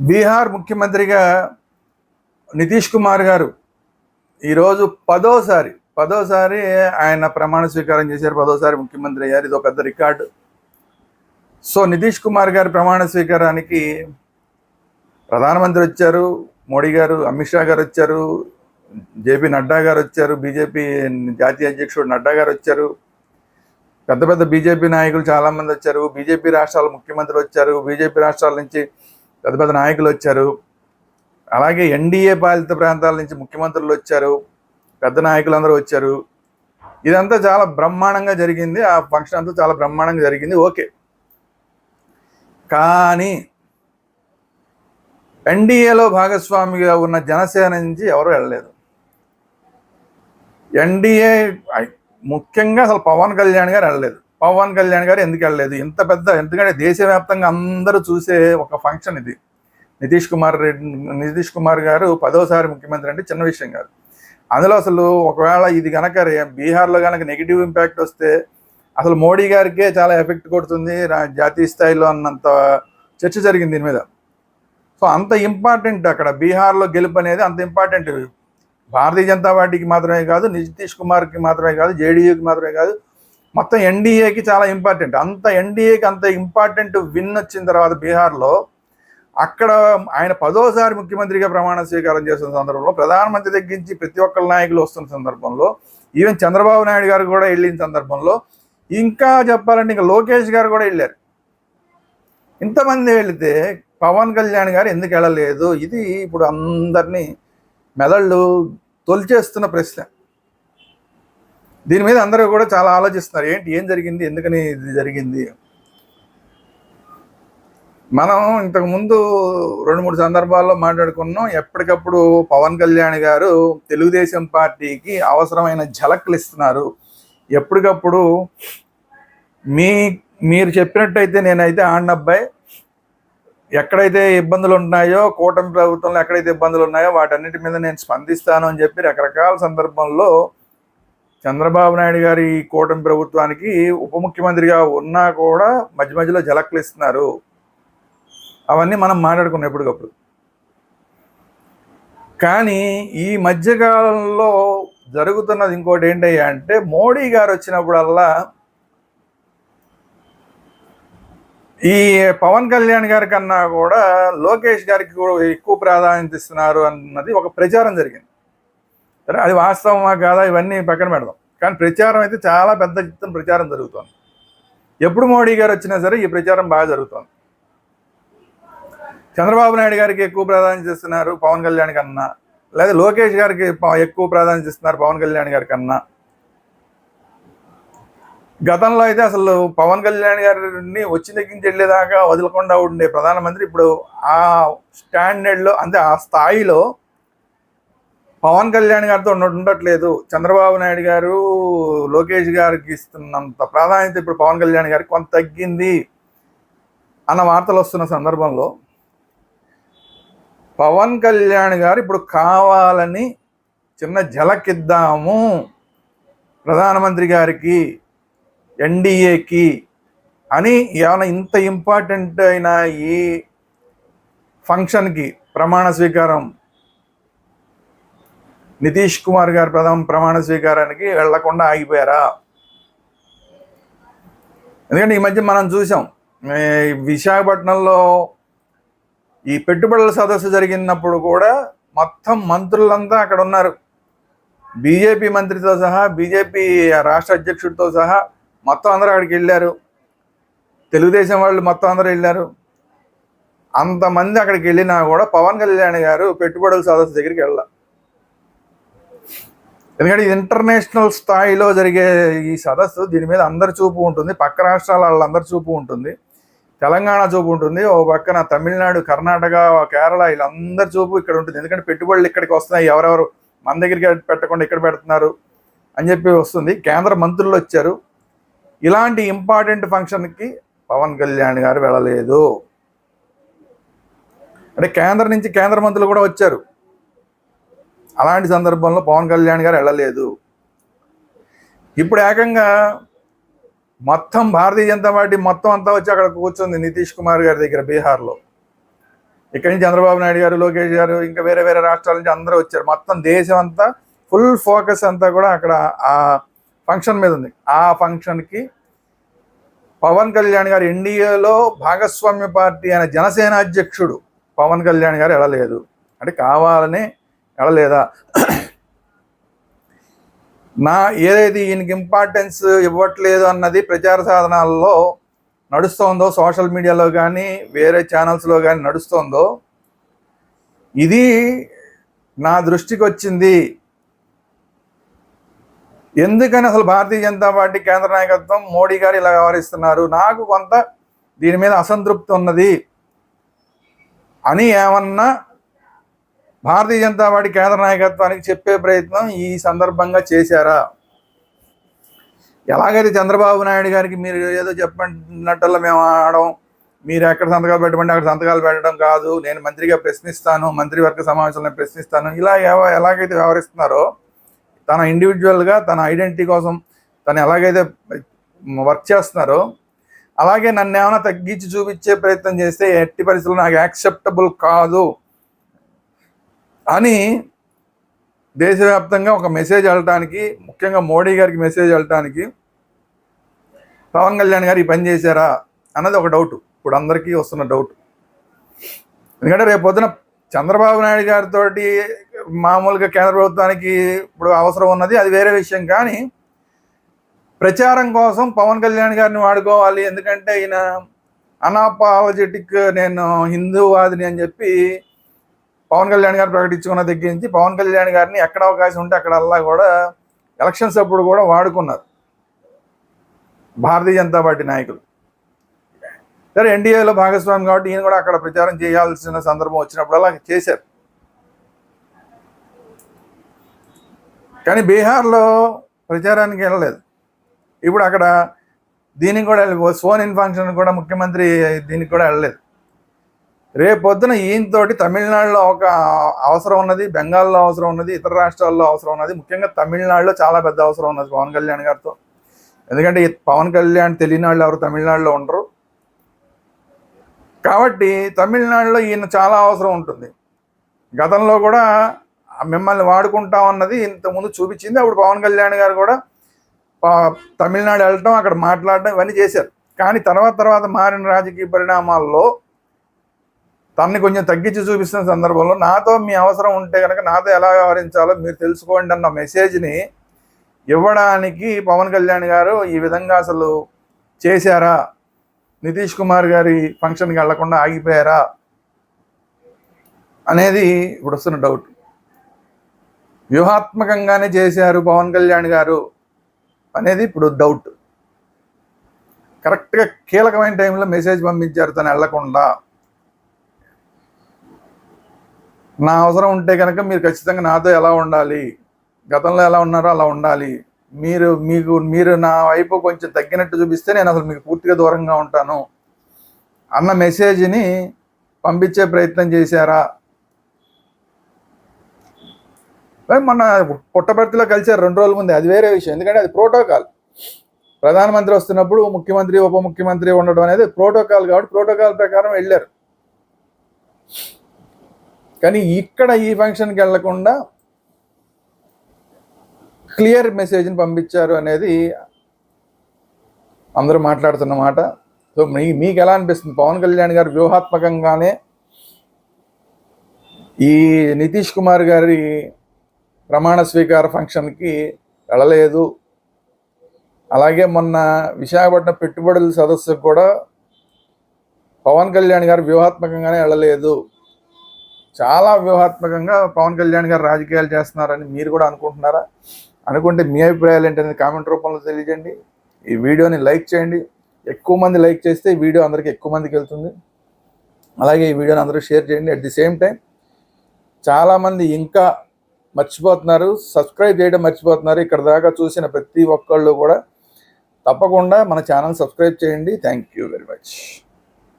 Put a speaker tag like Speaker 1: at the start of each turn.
Speaker 1: బీహార్ ముఖ్యమంత్రిగా నితీష్ కుమార్ గారు ఈరోజు పదోసారి పదోసారి ఆయన ప్రమాణ స్వీకారం చేశారు పదోసారి ముఖ్యమంత్రి అయ్యారు. ఇది ఒక పెద్ద రికార్డు. సో నితీష్ కుమార్ గారి ప్రమాణ స్వీకారానికి ప్రధానమంత్రి వచ్చారు మోడీ గారు అమిత్ షా గారు వచ్చారు జేపీ నడ్డా గారు వచ్చారు బీజేపీ జాతీయ అధ్యక్షుడు నడ్డా గారు వచ్చారు పెద్ద పెద్ద బీజేపీ నాయకులు చాలామంది వచ్చారు బీజేపీ రాష్ట్రాల ముఖ్యమంత్రి వచ్చారు బీజేపీ రాష్ట్రాల నుంచి పెద్ద పెద్ద నాయకులు వచ్చారు. అలాగే ఎన్డీఏ పాలిత ప్రాంతాల నుంచి ముఖ్యమంత్రులు వచ్చారు. పెద్ద నాయకులు అందరూ వచ్చారు. ఇదంతా చాలా బ్రహ్మాండంగా జరిగింది. ఆ ఫంక్షన్ అంతా చాలా బ్రహ్మాండంగా జరిగింది. ఓకే. కానీ ఎన్డీఏలో భాగస్వామిగా ఉన్న జనసేన నుంచి ఎవరు వెళ్ళలేదు. ఎన్డీఏ ముఖ్యంగా అసలు పవన్ కళ్యాణ్ గారు వెళ్ళలేదు. పవన్ కళ్యాణ్ గారు ఎందుకు వెళ్ళలేదు? ఇంత పెద్ద ఎందుకంటే దేశవ్యాప్తంగా అందరూ చూసే ఒక ఫంక్షన్ ఇది. నితీష్ కుమార్ రెడ్డి నితీష్ కుమార్ గారు పదోసారి ముఖ్యమంత్రి అంటే చిన్న విషయం కాదు. అందులో అసలు ఒకవేళ ఇది కనుక రే- బీహార్లో కనుక నెగిటివ్ ఇంపాక్ట్ వస్తే అసలు మోడీ గారికే చాలా ఎఫెక్ట్ కొడుతుంది రా- జాతీయ స్థాయిలో అన్నంత చర్చ జరిగింది దీని మీద. సో అంత ఇంపార్టెంట్ అక్కడ బీహార్లో గెలుపు అనేది అంత ఇంపార్టెంట్ భారతీయ జనతా పార్టీకి మాత్రమే కాదు నితీష్ కుమార్కి మాత్రమే కాదు జేడీయూకి మాత్రమే కాదు మొత్తం ఎన్డీఏకి చాలా ఇంపార్టెంట్. అంత ఎన్డీఏకి అంత ఇంపార్టెంట్ విన్ వచ్చిన తర్వాత బీహార్లో అక్కడ ఆయన పదోసారి ముఖ్యమంత్రిగా ప్రమాణ స్వీకారం చేస్తున్న సందర్భంలో ప్రధానమంత్రి తగ్గించి ప్రతి ఒక్కరి నాయకులు వస్తున్న సందర్భంలో ఈవెన్ చంద్రబాబు నాయుడు గారు కూడా వెళ్ళిన సందర్భంలో ఇంకా చెప్పాలంటే ఇంకా లోకేష్ గారు కూడా వెళ్ళారు. ఇంతమంది వెళితే పవన్ కళ్యాణ్ గారు ఎందుకు వెళ్ళలేదు? ఇది ఇప్పుడు అందరినీ మెదళ్ళు తొలిచేస్తున్న ప్రశ్న. దీని మీద అందరూ కూడా చాలా ఆలోచిస్తున్నారు. ఏంటి ఏం జరిగింది ఎందుకని ఇది జరిగింది? మనం ఇంతకుముందు రెండు మూడు సందర్భాల్లో మాట్లాడుకున్నాం. ఎప్పటికప్పుడు పవన్ కళ్యాణ్ గారు తెలుగుదేశం పార్టీకి అవసరమైన ఝలక్లు ఇస్తున్నారు. ఎప్పటికప్పుడు మీ మీరు చెప్పినట్టయితే నేనైతే ఆడినబ్బాయి ఎక్కడైతే ఇబ్బందులు ఉన్నాయో కూటమి ప్రభుత్వంలో ఎక్కడైతే ఇబ్బందులు ఉన్నాయో వాటన్నిటి మీద నేను స్పందిస్తాను అని చెప్పి రకరకాల సందర్భంలో చంద్రబాబు నాయుడు గారి ఈ కూటమి ప్రభుత్వానికి ఉప ముఖ్యమంత్రిగా ఉన్నా కూడా మధ్య మధ్యలో జలక్లు ఇస్తున్నారు. అవన్నీ మనం మాట్లాడుకున్నాం ఎప్పటికప్పుడు. కానీ ఈ మధ్యకాలంలో జరుగుతున్నది ఇంకోటి ఏంటయ్యా అంటే మోడీ గారు వచ్చినప్పుడల్లా ఈ పవన్ కళ్యాణ్ గారి కన్నా కూడా లోకేష్ గారికి కూడా ఎక్కువ ప్రాధాన్యత ఇస్తున్నారు అన్నది ఒక ప్రచారం జరిగింది. సరే అది వాస్తవమా కాదా? ఇవన్నీ పక్కన పెడదాం. కానీ ప్రచారం అయితే చాలా పెద్ద ఎత్తున ప్రచారం జరుగుతోంది. ఎప్పుడు మోడీ గారు వచ్చినా సరే ఈ ప్రచారం బాగా జరుగుతోంది. చంద్రబాబు నాయుడు గారికి ఎక్కువ ప్రాధాన్యత ఇస్తున్నారు పవన్ కళ్యాణ్ కన్నా. లేదా లోకేష్ గారికి ఎక్కువ ప్రాధాన్యత ఇస్తున్నారు పవన్ కళ్యాణ్ గారి కన్నా. గతంలో అయితే అసలు పవన్ కళ్యాణ్ గారిని వచ్చిన దగ్గర నుంచి వెళ్ళేదాకా వదలకుండా ఉండే ప్రధానమంత్రి ఇప్పుడు ఆ స్టాండర్డ్లో అంటే ఆ స్థాయిలో పవన్ కళ్యాణ్ గారితో ఉండట్లేదు. చంద్రబాబు నాయుడు గారు లోకేష్ గారికి ఇస్తున్నంత ప్రాధాన్యత ఇప్పుడు పవన్ కళ్యాణ్ గారికి కొంత తగ్గింది అన్న వార్తలు వస్తున్న సందర్భంలో పవన్ కళ్యాణ్ గారు ఇప్పుడు కావాలని చిన్న జలకిద్దాము ప్రధానమంత్రి గారికి ఎన్డీఏకి అని ఏమైనా ఇంత ఇంపార్టెంట్ అయిన ఈ ఫంక్షన్కి ప్రమాణ స్వీకారం నితీష్ కుమార్ గారు ప్రథమ ప్రమాణ స్వీకారానికి వెళ్ళకుండా ఆగిపోయారా? ఎందుకంటే ఈ మధ్య మనం చూసాం విశాఖపట్నంలో ఈ పెట్టుబడుల సదస్సు జరిగినప్పుడు కూడా మొత్తం మంత్రులంతా అక్కడ ఉన్నారు. బీజేపీ మంత్రితో సహా బీజేపీ రాష్ట్ర అధ్యక్షుడితో సహా మొత్తం అందరూ అక్కడికి వెళ్ళారు. తెలుగుదేశం వాళ్ళు మొత్తం అందరూ వెళ్ళారు. అంతమంది అక్కడికి వెళ్ళినా కూడా పవన్ కళ్యాణ్ గారు పెట్టుబడుల సదస్సు దగ్గరికి వెళ్ళాల ఎందుకంటే ఇది ఇంటర్నేషనల్ స్థాయిలో జరిగే ఈ సదస్సు దీని మీద అందరి చూపు ఉంటుంది పక్క రాష్ట్రాల వాళ్ళందరి చూపు ఉంటుంది తెలంగాణ చూపు ఉంటుంది ఓ పక్కన తమిళనాడు కర్ణాటక కేరళ వీళ్ళందరి చూపు ఇక్కడ ఉంటుంది. ఎందుకంటే పెట్టుబడులు ఇక్కడికి వస్తున్నాయి ఎవరెవరు మన దగ్గరికి పెట్టకుండా ఇక్కడ పెడుతున్నారు అని చెప్పి వస్తుంది. కేంద్ర మంత్రులు వచ్చారు. ఇలాంటి ఇంపార్టెంట్ ఫంక్షన్కి పవన్ కళ్యాణ్ గారు వెళ్ళలేదు. అంటే కేంద్రం నుంచి కేంద్ర మంత్రులు కూడా వచ్చారు. అలాంటి సందర్భంలో పవన్ కళ్యాణ్ గారు వెళ్ళలేదు. ఇప్పుడు ఏకంగా మొత్తం భారతీయ జనతా పార్టీ మొత్తం అంతా వచ్చి అక్కడ కూర్చుంది నితీష్ కుమార్ గారి దగ్గర బీహార్లో. ఇక్కడి నుంచి చంద్రబాబు నాయుడు గారు లోకేష్ గారు ఇంకా వేరే వేరే రాష్ట్రాల నుంచి అందరూ వచ్చారు. మొత్తం దేశం అంతా ఫుల్ ఫోకస్ అంతా కూడా అక్కడ ఆ ఫంక్షన్ మీద ఉంది. ఆ ఫంక్షన్కి పవన్ కళ్యాణ్ గారు ఎన్డీఏలో భాగస్వామ్య పార్టీ అనే జనసేన అధ్యక్షుడు పవన్ కళ్యాణ్ గారు వెళ్ళలేదు. అంటే కావాలని ఎడలేదా నా ఏదైతే ఈయనకి ఇంపార్టెన్స్ ఇవ్వట్లేదు అన్నది ప్రచార సాధనాల్లో నడుస్తోందో సోషల్ మీడియాలో కానీ వేరే ఛానల్స్లో కానీ నడుస్తోందో ఇది నా దృష్టికి వచ్చింది. ఎందుకని అసలు భారతీయ జనతా పార్టీ కేంద్ర నాయకత్వం మోడీ గారు ఇలా వ్యవహరిస్తున్నారు? నాకు కొంత దీని మీద అసంతృప్తి ఉన్నది. అని ఏమన్నా భారతీయ జనతా పార్టీ కేంద్ర నాయకత్వానికి చెప్పే ప్రయత్నం ఈ సందర్భంగా చేశారా? ఎలాగైతే చంద్రబాబు నాయుడు గారికి మీరు ఏదో చెప్పినట్టల్లా మేము ఆడడం మీరు ఎక్కడ సంతకాలు పెట్టమంటే అక్కడ సంతకాలు పెట్టడం కాదు నేను మంత్రిగా ప్రశ్నిస్తాను మంత్రివర్గ సమావేశంలో ప్రశ్నిస్తాను ఇలా ఎలాగైతే వ్యవహరిస్తున్నారో తన ఇండివిజువల్గా తన ఐడెంటిటీ కోసం తను ఎలాగైతే వర్క్ చేస్తున్నారో అలాగే నన్ను ఏమైనా తగ్గించి చూపించే ప్రయత్నం చేస్తే ఎట్టి పరిస్థితుల్లో నాకు యాక్సెప్టబుల్ కాదు. అని దేశవ్యాప్తంగా ఒక మెసేజ్ వెళ్ళటానికి ముఖ్యంగా మోడీ గారికి మెసేజ్ వెళ్ళటానికి పవన్ కళ్యాణ్ గారు ఈ పని చేశారా అన్నది ఒక డౌట్. ఇప్పుడు అందరికీ వస్తున్న డౌట్. ఎందుకంటే రేపు పొద్దున చంద్రబాబు నాయుడు గారితో మామూలుగా కేంద్ర ప్రభుత్వానికి ఇప్పుడు అవసరం ఉన్నది అది వేరే విషయం. కానీ ప్రచారం కోసం పవన్ కళ్యాణ్ గారిని వాడుకోవాలి. ఎందుకంటే ఈయన అనాపాలజెటిక్ నేను హిందూవాదిని అని చెప్పి పవన్ కళ్యాణ్ గారు ప్రకటించుకున్న దగ్గర నుంచి పవన్ కళ్యాణ్ గారిని ఎక్కడ అవకాశం ఉంటే అక్కడల్లా కూడా ఎలక్షన్స్ అప్పుడు కూడా వాడుకున్నారు. భారతీయ జనతా పార్టీ నాయకులు. సరే ఎన్డీఏలో భాగస్వామి కాబట్టి ఈయన కూడా అక్కడ ప్రచారం చేయాల్సిన సందర్భం వచ్చినప్పుడు అలా చేశారు. కానీ బీహార్లో ప్రచారానికి వెళ్ళలేదు. ఇప్పుడు అక్కడ దీనికి కూడా వెళ్ళి- సోన్ ఇన్ ఫంక్షన్ కూడా ముఖ్యమంత్రి దీనికి కూడా వెళ్ళలేదు. రేపు పొద్దున ఈయనతోటి తమిళనాడులో ఒక అవసరం ఉన్నది బెంగాల్లో అవసరం ఉన్నది ఇతర రాష్ట్రాల్లో అవసరం ఉన్నది. ముఖ్యంగా తమిళనాడులో చాలా పెద్ద అవసరం ఉన్నది పవన్ కళ్యాణ్ గారితో. ఎందుకంటే పవన్ కళ్యాణ్ తెలియని వాళ్ళు ఎవరు తమిళనాడులో ఉండరు. కాబట్టి తమిళనాడులో ఈయన చాలా అవసరం ఉంటుంది. గతంలో కూడా మిమ్మల్ని వాడుకుంటాం అన్నది ఇంతకుముందు చూపించింది. అప్పుడు పవన్ కళ్యాణ్ గారు కూడా తమిళనాడు వెళ్ళటం అక్కడ మాట్లాడడం ఇవన్నీ చేశారు. కానీ తర్వాత తర్వాత మారిన రాజకీయ పరిణామాల్లో తనని కొంచెం తగ్గించి చూపిస్తున్న సందర్భంలో నాతో మీ అవసరం ఉంటే కనుక నాతో ఎలా వ్యవహరించాలో మీరు తెలుసుకోండి అన్న మెసేజ్ని ఇవ్వడానికి పవన్ కళ్యాణ్ గారు ఈ విధంగా అసలు చేశారా? నితీష్ కుమార్ గారి ఫంక్షన్కి వెళ్ళకుండా ఆగిపోయారా? అనేది ఇప్పుడు వస్తున్న డౌట్. వ్యూహాత్మకంగానే చేశారు పవన్ కళ్యాణ్ గారు అనేది ఇప్పుడు డౌట్. కరెక్ట్గా కీలకమైన టైంలో మెసేజ్ పంపించారు తను వెళ్ళకుండా. నా అవసరం ఉంటే కనుక మీరు ఖచ్చితంగా నాతో ఎలా ఉండాలి? గతంలో ఎలా ఉన్నారో అలా ఉండాలి. మీరు మీకు మీరు నా వైపు కొంచెం తగ్గినట్టు చూపిస్తే నేను అసలు మీకు పూర్తిగా దూరంగా ఉంటాను. అన్న మెసేజ్ని పంపించే ప్రయత్నం చేశారా? మొన్న పుట్టపర్తిలో కలిసారు రెండు రోజుల ముందే. అది వేరే విషయం. ఎందుకంటే అది ప్రోటోకాల్. ప్రధానమంత్రి వస్తున్నప్పుడు ముఖ్యమంత్రి ఉప ముఖ్యమంత్రి ఉండడం అనేది ప్రోటోకాల్ కాబట్టి ప్రోటోకాల్ ప్రకారం వెళ్ళారు. కానీ ఇక్కడ ఈ ఫంక్షన్కి వెళ్ళకుండా క్లియర్ మెసేజ్ని పంపించారు అనేది అందరూ మాట్లాడుతున్న మాట. సో మీ మీకు ఎలా అనిపిస్తుంది? పవన్ కళ్యాణ్ గారు వ్యూహాత్మకంగానే ఈ నితీష్ కుమార్ గారి ప్రమాణ స్వీకార ఫంక్షన్కి వెళ్ళలేదు. అలాగే మొన్న విశాఖపట్నం పెట్టుబడుల సదస్సుకు కూడా పవన్ కళ్యాణ్ గారు వ్యూహాత్మకంగానే వెళ్ళలేదు. చాలా వ్యూహాత్మకంగా పవన్ కళ్యాణ్ గారు రాజకీయాలు చేస్తున్నారని మీరు కూడా అనుకుంటున్నారా? అనుకుంటే మీ అభిప్రాయాలు ఏంటనేది కామెంట్ రూపంలో తెలియజేయండి. ఈ వీడియోని లైక్ చేయండి. ఎక్కువ మంది లైక్ చేస్తే ఈ వీడియో అందరికీ ఎక్కువ మందికి వెళ్తుంది. అలాగే ఈ వీడియోని అందరూ షేర్ చేయండి. అట్ ది సేమ్ టైం చాలామంది ఇంకా మర్చిపోతున్నారు. సబ్స్క్రైబ్ చేయడం మర్చిపోతున్నారు. ఇక్కడ దాకా చూసిన ప్రతి ఒక్కళ్ళు కూడా తప్పకుండా మన ఛానల్ సబ్స్క్రైబ్ చేయండి. Thank you very much